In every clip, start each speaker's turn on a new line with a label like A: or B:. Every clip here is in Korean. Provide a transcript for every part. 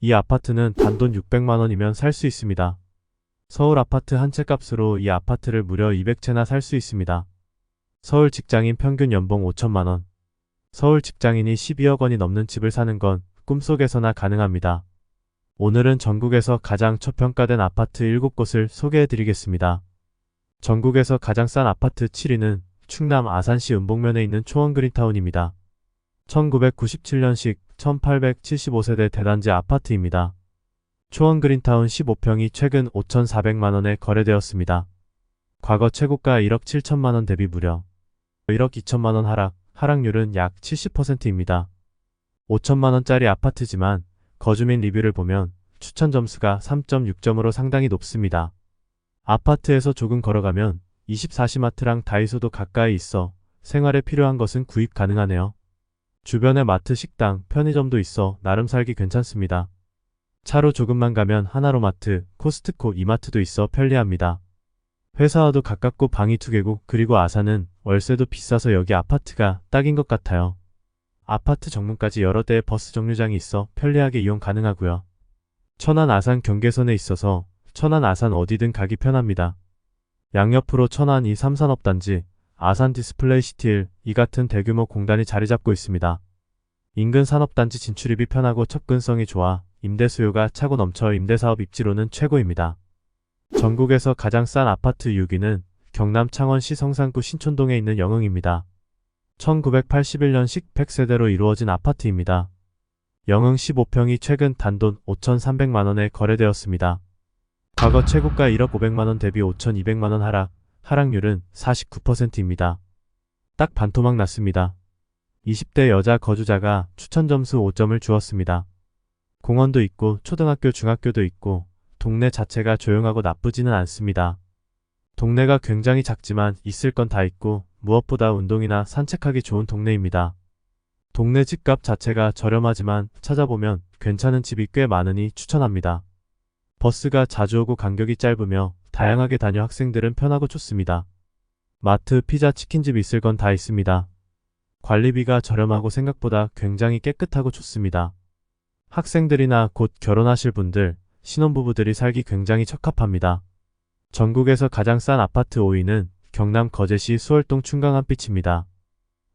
A: 이 아파트는 단돈 600만 원이면 살 수 있습니다. 서울 아파트 한 채 값으로 이 아파트를 무려 200채나 살 수 있습니다. 서울 직장인 평균 연봉 5천만 원. 서울 직장인이 12억 원이 넘는 집을 사는 건 꿈속에서나 가능합니다. 오늘은 전국에서 가장 저평가된 아파트 7곳을 소개해 드리겠습니다. 전국에서 가장 싼 아파트 7위는 충남 아산시 은복면에 있는 초원 그린타운입니다. 1997년식 1875세대 대단지 아파트입니다. 초원 그린타운 15평이 최근 5,400만원에 거래되었습니다. 과거 최고가 1억 7천만원 대비 무려 1억 2천만원 하락, 하락률은 약 70%입니다. 5천만원짜리 아파트지만 거주민 리뷰를 보면 추천 점수가 3.6점으로 상당히 높습니다. 아파트에서 조금 걸어가면 24시마트랑 다이소도 가까이 있어 생활에 필요한 것은 구입 가능하네요. 주변에 마트, 식당, 편의점도 있어 나름 살기 괜찮습니다. 차로 조금만 가면 하나로마트, 코스트코, 이마트도 있어 편리합니다. 회사와도 가깝고 방이 두 개고 그리고 아산은 월세도 비싸서 여기 아파트가 딱인 것 같아요. 아파트 정문까지 여러 대의 버스 정류장이 있어 편리하게 이용 가능하고요. 천안 아산 경계선에 있어서 천안 아산 어디든 가기 편합니다. 양옆으로 천안 이 3산업단지, 아산 디스플레이 시티 1, 이 같은 대규모 공단이 자리 잡고 있습니다. 인근 산업단지 진출입이 편하고 접근성이 좋아 임대 수요가 차고 넘쳐 임대사업 입지로는 최고입니다. 전국에서 가장 싼 아파트 6위는 경남 창원시 성산구 신촌동에 있는 영흥입니다. 1981년식 100세대로 이루어진 아파트입니다. 영흥 15평이 최근 단돈 5,300만원에 거래되었습니다. 과거 최고가 1억 500만원 대비 5,200만원 하락, 하락률은 49%입니다. 딱 반토막 났습니다. 20대 여자 거주자가 추천 점수 5점을 주었습니다. 공원도 있고 초등학교 중학교도 있고 동네 자체가 조용하고 나쁘지는 않습니다. 동네가 굉장히 작지만 있을 건 다 있고 무엇보다 운동이나 산책하기 좋은 동네입니다. 동네 집값 자체가 저렴하지만 찾아보면 괜찮은 집이 꽤 많으니 추천합니다. 버스가 자주 오고 간격이 짧으며 다양하게 다녀 학생들은 편하고 좋습니다. 마트, 피자, 치킨집 있을 건 다 있습니다. 관리비가 저렴하고 생각보다 굉장히 깨끗하고 좋습니다. 학생들이나 곧 결혼하실 분들, 신혼부부들이 살기 굉장히 적합합니다. 전국에서 가장 싼 아파트 5위는 경남 거제시 수월동 충강한빛입니다.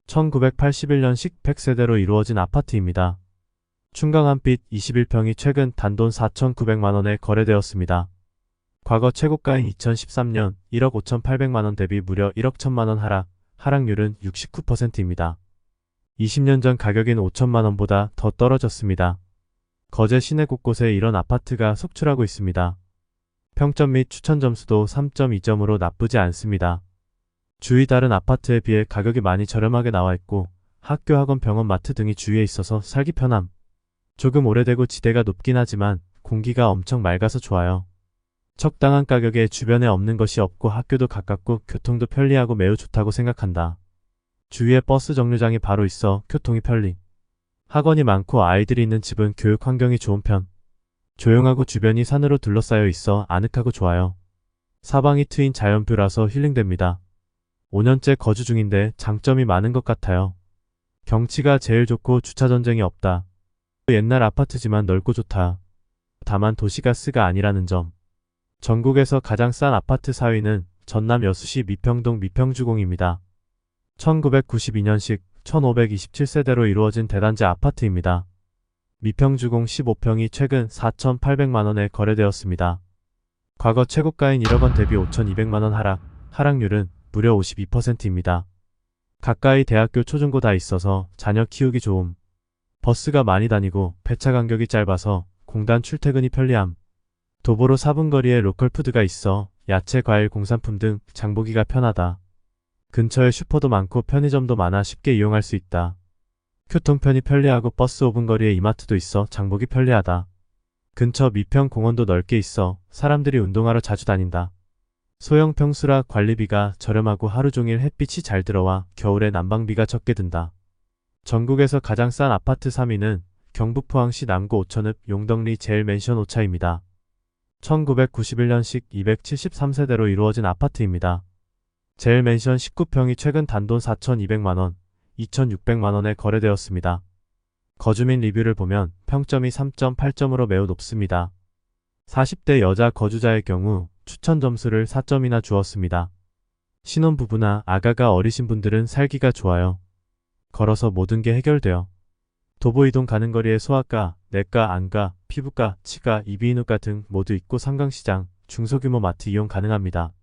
A: 1981년식 100세대로 이루어진 아파트입니다. 충강한빛 21평이 최근 단돈 4,900만원에 거래되었습니다. 과거 최고가인 2013년 1억 5,800만원 대비 무려 1억 1천만원 하락, 하락률은 69%입니다. 20년 전 가격인 5천만원보다 더 떨어졌습니다. 거제 시내 곳곳에 이런 아파트가 속출하고 있습니다. 평점 및 추천 점수도 3.2점으로 나쁘지 않습니다. 주위 다른 아파트에 비해 가격이 많이 저렴하게 나와 있고 학교, 학원, 병원, 마트 등이 주위에 있어서 살기 편함. 조금 오래되고 지대가 높긴 하지만 공기가 엄청 맑아서 좋아요. 적당한 가격에 주변에 없는 것이 없고 학교도 가깝고 교통도 편리하고 매우 좋다고 생각한다. 주위에 버스 정류장이 바로 있어 교통이 편리. 학원이 많고 아이들이 있는 집은 교육 환경이 좋은 편. 조용하고 주변이 산으로 둘러싸여 있어 아늑하고 좋아요. 사방이 트인 자연뷰라서 힐링됩니다. 5년째 거주 중인데 장점이 많은 것 같아요. 경치가 제일 좋고 주차 전쟁이 없다. 옛날 아파트지만 넓고 좋다. 다만 도시가스가 아니라는 점. 전국에서 가장 싼 아파트 4위는 전남 여수시 미평동 미평주공입니다. 1992년식 1527세대로 이루어진 대단지 아파트입니다. 미평주공 15평이 최근 4,800만원에 거래되었습니다. 과거 최고가인 1억 원 대비 5,200만원 하락, 하락률은 무려 52%입니다. 가까이 대학교 초중고 다 있어서 자녀 키우기 좋음. 버스가 많이 다니고 배차 간격이 짧아서 공단 출퇴근이 편리함. 도보로 4분 거리에 로컬 푸드가 있어 야채, 과일, 공산품 등 장보기가 편하다. 근처에 슈퍼도 많고 편의점도 많아 쉽게 이용할 수 있다. 교통편이 편리하고 버스 5분 거리에 이마트도 있어 장보기 편리하다. 근처 미평 공원도 넓게 있어 사람들이 운동하러 자주 다닌다. 소형 평수라 관리비가 저렴하고 하루 종일 햇빛이 잘 들어와 겨울에 난방비가 적게 든다. 전국에서 가장 싼 아파트 3위는 경북 포항시 남구 오천읍 용덕리 제일맨션 오차입니다. 1991년식 273세대로 이루어진 아파트입니다. 제일맨션 19평이 최근 단돈 4,200만원, 2,600만원에 거래되었습니다. 거주민 리뷰를 보면 평점이 3.8점으로 매우 높습니다. 40대 여자 거주자의 경우 추천 점수를 4점이나 주었습니다. 신혼부부나 아가가 어리신 분들은 살기가 좋아요. 걸어서 모든 게 해결돼요. 도보 이동 가는 거리에 소아과, 내과, 안과, 피부과, 치과, 이비인후과 등 모두 있고 상강시장, 중소규모 마트 이용 가능합니다.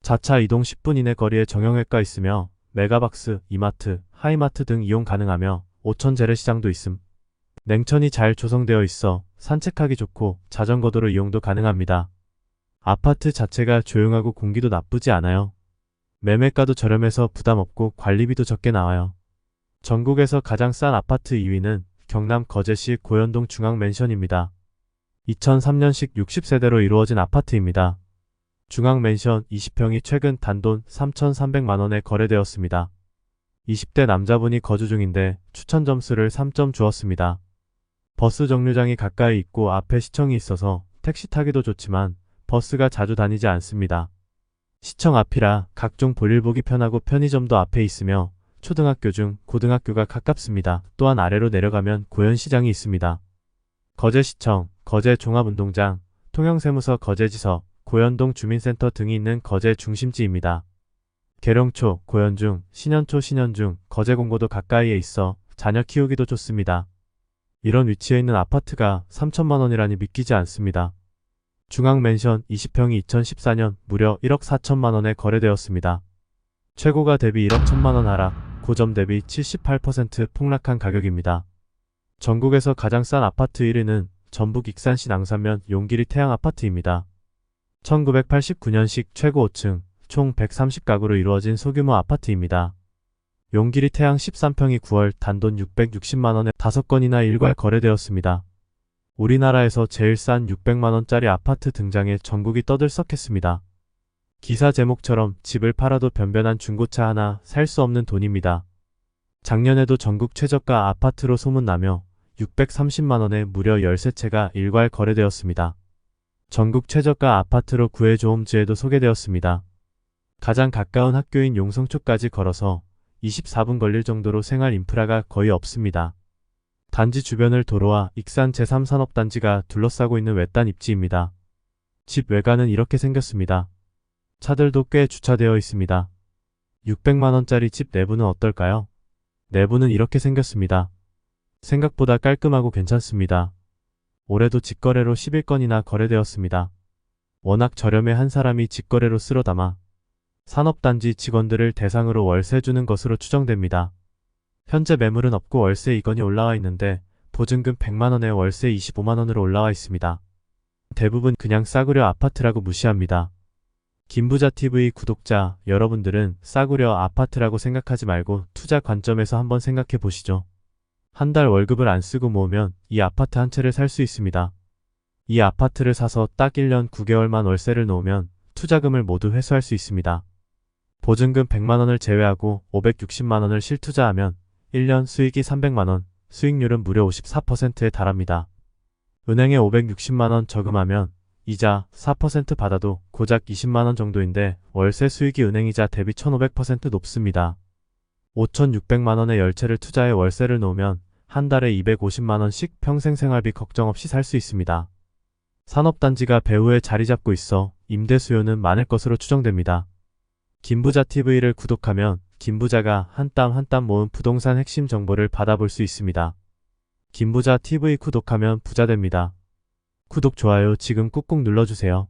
A: 자차 이동 10분 이내 거리에 정형외과 있으며 메가박스, 이마트, 하이마트 등 이용 가능하며 오천 재래시장도 있음. 냉천이 잘 조성되어 있어 산책하기 좋고 자전거 도로 이용도 가능합니다. 아파트 자체가 조용하고 공기도 나쁘지 않아요. 매매가도 저렴해서 부담 없고 관리비도 적게 나와요. 전국에서 가장 싼 아파트 2위는 경남 거제시 고현동 중앙 맨션입니다. 2003년식 60세대로 이루어진 아파트입니다. 중앙 맨션 20평이 최근 단돈 3,300만원에 거래되었습니다. 20대 남자분이 거주 중인데 추천 점수를 3점 주었습니다. 버스 정류장이 가까이 있고 앞에 시청이 있어서 택시 타기도 좋지만 버스가 자주 다니지 않습니다. 시청 앞이라 각종 볼일 보기 편하고 편의점도 앞에 있으며 초등학교 중 고등학교가 가깝습니다. 또한 아래로 내려가면 고현시장이 있습니다. 거제시청, 거제종합운동장, 통영세무서 거제지서, 고현동 주민센터 등이 있는 거제 중심지입니다. 계룡초, 고현중, 신현초, 신현중, 거제공고도 가까이에 있어 자녀 키우기도 좋습니다. 이런 위치에 있는 아파트가 3천만 원이라니 믿기지 않습니다. 중앙맨션 20평이 2014년 무려 1억 4천만 원에 거래되었습니다. 최고가 대비 1억 1천만 원 하락, 고점 대비 78% 폭락한 가격입니다. 전국에서 가장 싼 아파트 1위는 전북 익산시 낭산면 용기리 태양 아파트입니다. 1989년식 최고 5층, 총 130가구로 이루어진 소규모 아파트입니다. 용기리 태양 13평이 9월 단돈 660만원에 5건이나 일괄 거래되었습니다. 우리나라에서 제일 싼 600만원짜리 아파트 등장에 전국이 떠들썩했습니다. 기사 제목처럼 집을 팔아도 변변한 중고차 하나 살 수 없는 돈입니다. 작년에도 전국 최저가 아파트로 소문나며 630만원에 무려 13채가 일괄 거래되었습니다. 전국 최저가 아파트로 구해조험지에도 소개되었습니다. 가장 가까운 학교인 용성초까지 걸어서 24분 걸릴 정도로 생활 인프라가 거의 없습니다. 단지 주변을 도로와 익산 제3산업단지가 둘러싸고 있는 외딴 입지입니다. 집 외관은 이렇게 생겼습니다. 차들도 꽤 주차되어 있습니다. 600만원짜리 집 내부는 어떨까요? 내부는 이렇게 생겼습니다. 생각보다 깔끔하고 괜찮습니다. 올해도 직거래로 11건이나 거래되었습니다. 워낙 저렴해 한 사람이 직거래로 쓸어 담아 산업단지 직원들을 대상으로 월세 주는 것으로 추정됩니다. 현재 매물은 없고 월세 2건이 올라와 있는데 보증금 100만원에 월세 25만원으로 올라와 있습니다. 대부분 그냥 싸구려 아파트라고 무시합니다. 김부자TV 구독자 여러분들은 싸구려 아파트라고 생각하지 말고 투자 관점에서 한번 생각해 보시죠. 한 달 월급을 안 쓰고 모으면 이 아파트 한 채를 살 수 있습니다. 이 아파트를 사서 딱 1년 9개월만 월세를 놓으면 투자금을 모두 회수할 수 있습니다. 보증금 100만원을 제외하고 560만원을 실투자하면 1년 수익이 300만원, 수익률은 무려 54%에 달합니다. 은행에 560만원 저금하면 이자 4% 받아도 고작 20만원 정도인데 월세 수익이 은행이자 대비 1500% 높습니다. 5,600만원의 열채를 투자해 월세를 놓으면 한 달에 250만원씩 평생 생활비 걱정 없이 살 수 있습니다. 산업단지가 배후에 자리 잡고 있어 임대 수요는 많을 것으로 추정됩니다. 김부자 TV를 구독하면 김부자가 한 땀 한 땀 모은 부동산 핵심 정보를 받아볼 수 있습니다. 김부자 TV 구독하면 부자 됩니다. 구독, 좋아요 지금 꾹꾹 눌러주세요.